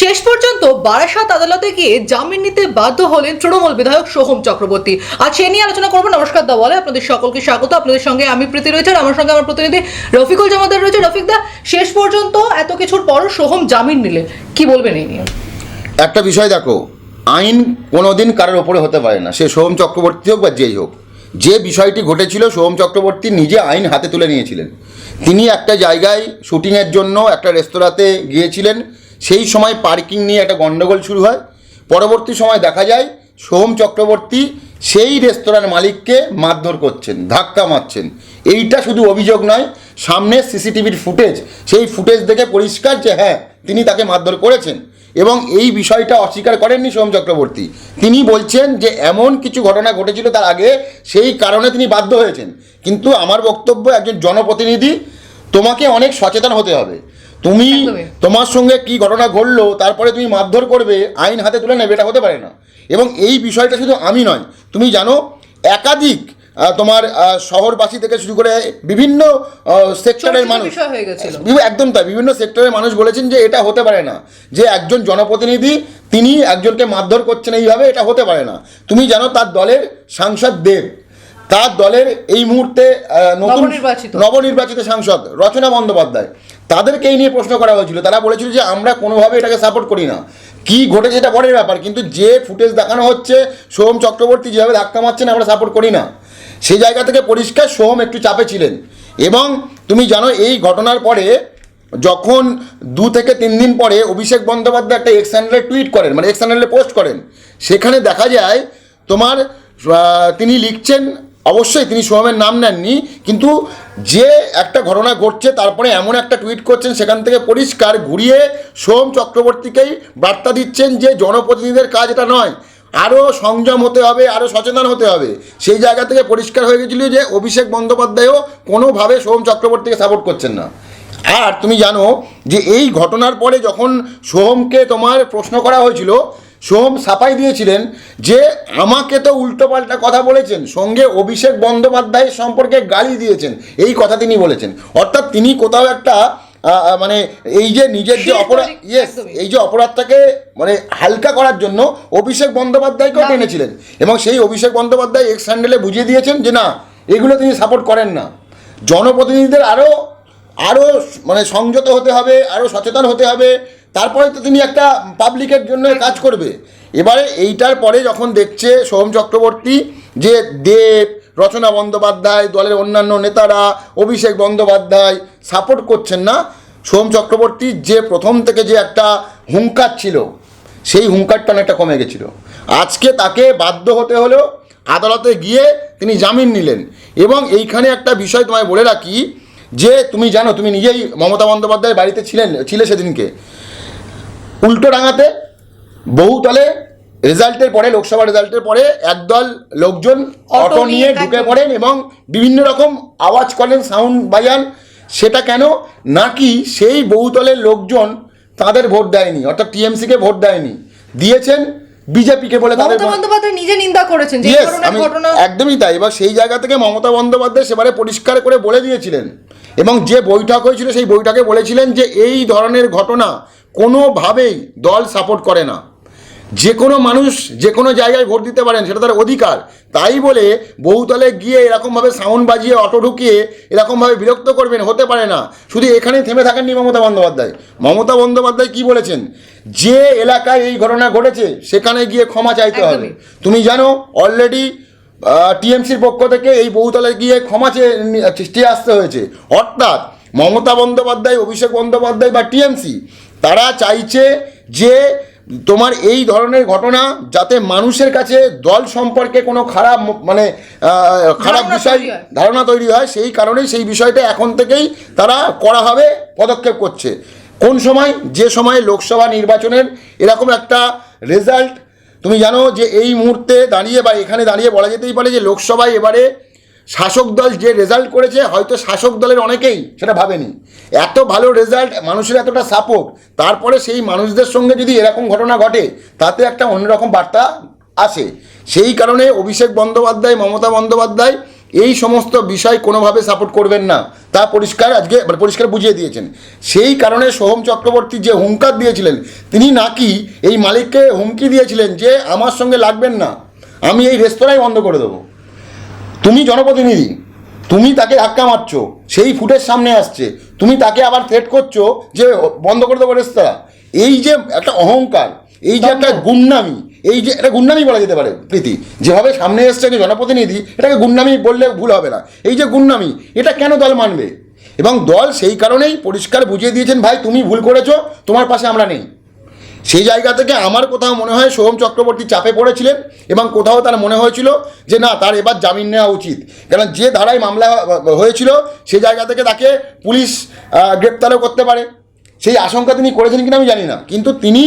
শেষ পর্যন্ত বারাসাত আদালতে গিয়ে জামিন নিতে বাধ্য হলেন তৃণমূল বিধায়ক সোহম চক্রবর্তী। আজ সে নিয়ে আলোচনা করব। নমস্কার দা, বলে আপনাদের সকলকে স্বাগত। আপনাদের সঙ্গে আমি প্রীতি রয়েছে আর আমার সঙ্গে আমার প্রতিনিধি রফিকুল জামাদার রয়েছে। রফিক দা, শেষ পর্যন্ত এত কিছুর পর সোহম জামিন নিলেন কি বলবেন এই নিয়ে? একটা বিষয় দেখো, আইন কোনোদিন কারোর ওপরে হতে পারে না। সে সোহম চক্রবর্তী হোক বা যেই হোক, যে বিষয়টি ঘটেছিল, সোহম চক্রবর্তী নিজে আইন হাতে তুলে নিয়েছিলেন। তিনি একটা জায়গায় শুটিংয়ের জন্য একটা রেস্তোরাঁতে গিয়েছিলেন। সেই সময় পার্কিং নিয়ে একটা গণ্ডগোল শুরু হয়। পরবর্তী সময় দেখা যায় সোহম চক্রবর্তী সেই রেস্তোরাঁর মালিককে মারধর করছেন, ধাক্কা মারছেন। এইটা শুধু অভিযোগ নয়, সামনে সিসিটিভির ফুটেজ, সেই ফুটেজ দেখে পরিষ্কার যে হ্যাঁ তিনি তাকে মারধর করেছেন এবং এই বিষয়টা অস্বীকার করেননি সোম চক্রবর্তী। তিনি বলছেন যে এমন কিছু ঘটনা ঘটেছিল তার আগে, সেই কারণে তিনি বাধ্য হয়েছেন। কিন্তু আমার বক্তব্য একজন জনপ্রতিনিধি, তোমাকে অনেক সচেতন হতে হবে। তুমি তোমার সঙ্গে কি ঘটনা ঘটলো তারপরে তুমি মারধর করবে আইন হাতে তুলে নেবে এটা হতে পারে না। এবং এই বিষয়টা শুধু আমি নয় তুমি জানো একাধিক তোমার শহরবাসী থেকে শুরু করে বিভিন্ন সেক্টরের মানুষ একদম তাই বিভিন্ন সেক্টরের মানুষ বলেছেন যে এটা হতে পারে না। যে একজন জনপ্রতিনিধি তিনি একজনকে মারধর করছেন এইভাবে এটা হতে পারে না। তুমি জানো তার দলের সাংসদ দেব। তার দলের এই মুহূর্তে নতুন নবনির্বাচিত। নবনির্বাচিত সাংসদ রচনা বন্দ্যোপাধ্যায়। তাদেরকে এই নিয়ে প্রশ্ন করা হয়েছিল। তারা বলেছিল যে আমরা কোনোভাবে এটাকে সাপোর্ট করি না। কি ঘটেছে এটা পরের ব্যাপার। কিন্তু যে ফুটেজ দেখানো হচ্ছে সোহম চক্রবর্তী যেভাবে ধাক্কা মারছেন আমরা সাপোর্ট করি না। সেই জায়গা থেকে পরিষ্কার সোহম একটু চাপে ছিলেন। এবং তুমি জানো এই ঘটনার পরে যখন দু থেকে তিন দিন পরে অভিষেক বন্দ্যোপাধ্যায় একটা এক্স হ্যান্ডেলে টুইট করেন মানে এক্স হ্যান্ডেলে পোস্ট করেন সেখানে দেখা যায় তোমার তিনি লিখছেন অবশ্যই তিনি সোহমের নাম নেননি, কিন্তু যে একটা ঘটনা ঘটছে, তারপরে এমন একটা টুইট করছেন, সেখান থেকে পরিষ্কার ঘুরিয়ে সোম চক্রবর্তীকেই বার্তা দিচ্ছেন যে জনপ্রতিনিধিদের কাজ এটা নয় আরও সংযম হতে হবে আরও সচেতন হতে হবে। সেই জায়গা থেকে পরিষ্কার হয়ে গেছিল যে অভিষেক বন্দ্যোপাধ্যায়ও কোনোভাবে সোম চক্রবর্তীকে সাপোর্ট করছেন না। আর তুমি জানো যে এই ঘটনার পরে যখন সোহমকে তোমার প্রশ্ন করা হয়েছিল সোহম সাফাই দিয়েছিলেন যে আমাকে তো উল্টোপাল্টা কথা বলেছেন সঙ্গে অভিষেক বন্দ্যোপাধ্যায়ের সম্পর্কে গালি দিয়েছেন এই কথা তিনি বলেছেন। অর্থাৎ তিনি কোথাও একটা মানে এই যে নিজের যে অপরাধ ইয়েস এই যে অপরাধটাকে মানে হালকা করার জন্য অভিষেক বন্দ্যোপাধ্যায়কেও। টেনেছিলেন এবং সেই অভিষেক বন্দ্যোপাধ্যায় এক্স হ্যান্ডেলে বুঝিয়ে দিয়েছেন যে না এগুলো তিনি সাপোর্ট করেন না। জনপ্রতিনিধিদের আরও আরও মানে সংযত হতে হবে আরও সচেতন হতে হবে তারপরে তো তিনি একটা পাবলিকের জন্য কাজ করবে। এবারে এইটার পরে যখন দেখছে সোহম চক্রবর্তী যে দেব, রচনা বন্দ্যোপাধ্যায়, দলের অন্যান্য নেতারা, অভিষেক বন্দ্যোপাধ্যায় সাপোর্ট করছেন না, সোম চক্রবর্তী যে প্রথম থেকে যে একটা হুঙ্কার ছিল, সেই হুঙ্কারটা অনেকটা কমে গেছিল। আজকে তাকে বাধ্য হতে হলো আদালতে গিয়ে তিনি জামিন নিলেন। এবং এইখানে একটা বিষয় তোমায় বলে রাখি, যে তুমি জানো, তুমি নিজেই মমতা বন্দ্যোপাধ্যায়ের বাড়িতে ছিলেন, ছিলে সেদিনকে। উল্টোডাঙাতে বহুতলে রেজাল্টের পরে লোকসভা রেজাল্টের পরে একদল লোকজন অটো নিয়ে ঢুকে পড়েন এবং বিভিন্ন রকম আওয়াজ করেন সাউন্ড বাজান। সেটা কেন? নাকি সেই বহুতলের লোকজন তাদের ভোট দেয়নি অর্থাৎ টিএমসিকে ভোট দেয়নি দিয়েছেন বিজেপিকে বলে তাদের বন্দ্যোপাধ্যায় নিজে নিন্দা করেছেন যে ঘটনা একদমই তাই। এবার সেই জায়গা থেকে মমতা বন্দ্যোপাধ্যায় সেবারে পরিষ্কার করে বলে দিয়েছিলেন। এবং যে বৈঠক হয়েছিল সেই বৈঠকে বলেছিলেন যে এই ধরনের ঘটনা কোনোভাবেই দল সাপোর্ট করে না। যে কোনো মানুষ যে কোনো জায়গায় ভোট দিতে পারেন সেটা তার অধিকার। তাই বলে বহুতলে গিয়ে এরকমভাবে সাউন্ড বাজিয়ে অটো ঢুকিয়ে এরকমভাবে বিরক্ত করবেন হতে পারে না। শুধু এখানেই থেমে থাকেননি মমতা বন্দ্যোপাধ্যায়। মমতা বন্দ্যোপাধ্যায় কি বলেছেন? যে এলাকায় এই ঘটনা ঘটেছে সেখানে গিয়ে ক্ষমা চাইতে হবে। তুমি জানো অলরেডি টিএমসির পক্ষ থেকে এই বহুতলায় গিয়ে ক্ষমা চেয়ে আসতে হয়েছে। অর্থাৎ মমতা বন্দ্যোপাধ্যায় অভিষেক বন্দ্যোপাধ্যায় বা টিএমসি তারা চাইছে যে তোমার এই ধরনের ঘটনা যাতে মানুষের কাছে দল সম্পর্কে কোনো খারাপ মানে খারাপ বিষয় ধারণা তৈরি হয় সেই কারণেই সেই বিষয়টা এখন থেকেই তারা করা হবে পদক্ষেপ করছে। কোন সময়? যে সময় লোকসভা নির্বাচনের এরকম একটা রেজাল্ট তুমি জানো যে এই মুহূর্তে দাঁড়িয়ে বা এখানে দাঁড়িয়ে বলা যেতেই পারে যে লোকসভায় এবারে শাসক দল যে রেজাল্ট করেছে, হয়তো শাসক দলের অনেকেই সেটা ভাবেনি। এত ভালো রেজাল্ট মানুষের এতটা সাপোর্ট তারপরে সেই মানুষদের সঙ্গে যদি এরকম ঘটনা ঘটে, তাতে একটা অন্যরকম বার্তা আসে। সেই কারণে অভিষেক বন্দ্যোপাধ্যায়, মমতা বন্দ্যোপাধ্যায় এই সমস্ত বিষয় কোনোভাবে সাপোর্ট করবেন না। তা পরিষ্কার আজকে মানে পরিষ্কার বুঝিয়ে দিয়েছেন। সেই কারণে সোহম চক্রবর্তী যে হুঙ্কার দিয়েছিলেন তিনি নাকি এই মালিককে হুমকি দিয়েছিলেন যে আমার সঙ্গে লাগবেন না। আমি এই রেস্তোরাঁই বন্ধ করে দেবো। তুমি জনপ্রতিনিধি তুমি তাকে ধাক্কা মারছো সেই ফুটের সামনে আসছে। তুমি তাকে আবার থ্রেট করছ যে বন্ধ করে দেবো রেস্তোরাঁ। এই যে একটা অহংকার এই যে একটা গুন্ডামি এই যে, এটা গুন্ডামি বলা যেতে পারে, প্রীতি। যেভাবে সামনে এসছে একজন জনপ্রতিনিধি, এটাকে গুন্ডামি বললে ভুল হবে না। এই যে গুন্ডামি, এটা কেন দল মানবে? এবং দল সেই কারণেই পরিষ্কার বুঝিয়ে দিয়েছেন, ভাই, তুমি ভুল করেছ, তোমার পাশে আমরা নেই। সেই জায়গা থেকে আমার কোথাও মনে হয় সোহম চক্রবর্তী চাপে পড়েছিলেন, এবং কোথাও তার মনে হয়েছিল যে, না, তার এবার জামিন নেওয়া উচিত। কারণ যে ধারায় মামলা হয়েছিল সেই জায়গা থেকে তাকে পুলিশ গ্রেপ্তারও করতে পারে। সেই আশঙ্কা তিনি করেছেন কিনা আমি জানি না। কিন্তু তিনি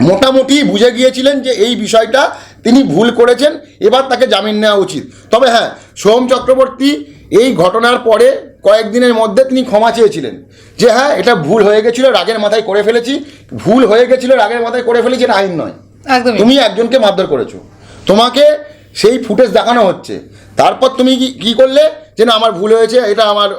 মোটামুটি বুঝে গিয়েছিলেন যে এই বিষয়টা তিনি ভুল করেছেন এবার তাকে জামিন নেওয়া উচিত। তবে হ্যাঁ সোম চক্রবর্তী এই ঘটনার পরে কয়েকদিনের মধ্যে তিনি ক্ষমা চেয়েছিলেন যে হ্যাঁ এটা ভুল হয়ে গেছিল রাগের মাথায় করে ফেলেছি। ভুল হয়ে গেছিল রাগের মাথায় করে ফেলেছি এটা আইন নয়। তুমি একজনকে মারধর করেছ। তোমাকে সেই ফুটেজ দেখানো হচ্ছে। তারপর তুমি কি কী করলে? যে না আমার ভুল হয়েছে এটা আমার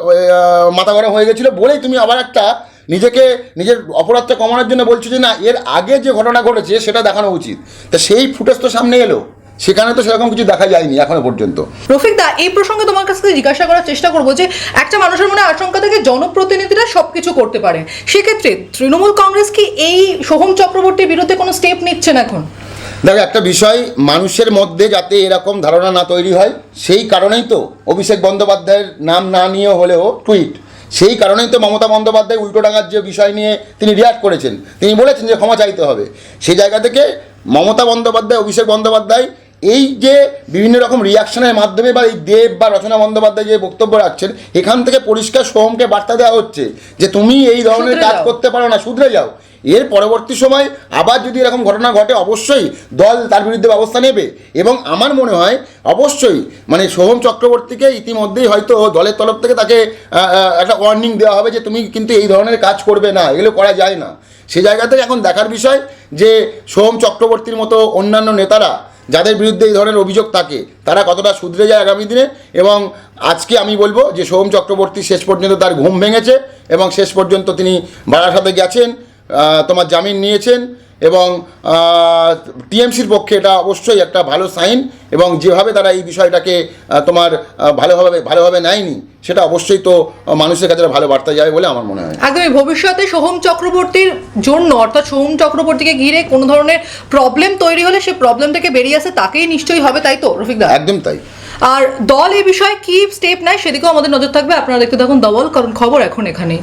মাথা গরম হয়ে গেছিল বলেই তুমি আবার একটা নিজেকে নিজের অপরাধটা কমানোর জন্য বলছো যে না এর আগে যে ঘটনা ঘটেছে সেটা দেখানো উচিত। তা সেই ফুটেজ তো সামনে এলো। সেখানে তো সেরকম কিছু দেখা যায়নি এখনও পর্যন্ত। রফিক দা এই প্রসঙ্গে তোমার কাছ থেকে জিজ্ঞাসা করার চেষ্টা করব যে একটা মানুষের মনে আশঙ্কা থেকে জনপ্রতিনিধিরা সবকিছু করতে পারে। সেক্ষেত্রে তৃণমূল কংগ্রেস কি এই সোহম চক্রবর্তীর বিরুদ্ধে কোনো স্টেপ নিচ্ছেন এখন? দেখো একটা বিষয় মানুষের মধ্যে যাতে এরকম ধারণা না তৈরি হয় সেই কারণেই তো অভিষেক বন্দ্যোপাধ্যায়ের নাম না নিয়ে হলেও টুইট সেই কারণেই তো মমতা বন্দ্যোপাধ্যায় উল্টো ডাঙার যে বিষয় নিয়ে তিনি রিয়াক্ট করেছেন তিনি বলেছেন যে ক্ষমা চাইতে হবে। সেই জায়গা থেকে মমতা বন্দ্যোপাধ্যায় অভিষেক বন্দ্যোপাধ্যায় এই যে বিভিন্ন রকম রিয়াকশনের মাধ্যমে বা এই দেব বা রচনা বন্দ্যোপাধ্যায় যে বক্তব্য রাখছেন এখান থেকে পরিষ্কার সোহমকে বার্তা দেওয়া হচ্ছে যে তুমি এই ধরনের কাজ করতে পারো না শুধরে যাও। এর পরবর্তী সময় আবার যদি এরকম ঘটনা ঘটে, অবশ্যই দল তার বিরুদ্ধে ব্যবস্থা নেবে। এবং আমার মনে হয়, অবশ্যই মানে সোহম চক্রবর্তীকে ইতিমধ্যেই হয়তো দলের তরফ থেকে তাকে একটা ওয়ার্নিং দেওয়া হবে যে তুমি কিন্তু এই ধরনের কাজ করবে না, এগুলো করা যায় না। সে জায়গা থেকে এখন দেখার বিষয় যে সোহম চক্রবর্তীর মতো অন্যান্য নেতারা, যাদের বিরুদ্ধে এই ধরনের অভিযোগ থাকে, তারা কতটা শুধরে যায় আগামী দিনে এবং আজকে আমি বলব যে সোহম চক্রবর্তী শেষ পর্যন্ত তার ঘুম ভেঙেছে এবং শেষ পর্যন্ত তিনি বারাসাতে গেছেন। তোমার জামিন নিয়েছেন এবং টিএমসির পক্ষে এটা অবশ্যই একটা ভালো সাইন এবং যেভাবে তারা এই বিষয়টাকে তোমার ভালোভাবে ভালোভাবে নেয়নি সেটা অবশ্যই তো মানুষের কাছে ভালো বার্তা যাবে বলে আমার মনে হয়। একদমই। ভবিষ্যতে সোহম চক্রবর্তীর জন্য অর্থাৎ সোহম চক্রবর্তীকে ঘিরে কোনো ধরনের প্রবলেম তৈরি হলে সেই প্রবলেম থেকে বেরিয়ে আসে তাকেই নিশ্চয়ই হবে তাই তো রফিক দা? একদম তাই। আর দল এই বিষয়ে কি স্টেপ নেয় সেদিকেও আমাদের নজর থাকবে। আপনারা দেখতে থাকুন দবল কারণ খবর এখন এখানেই।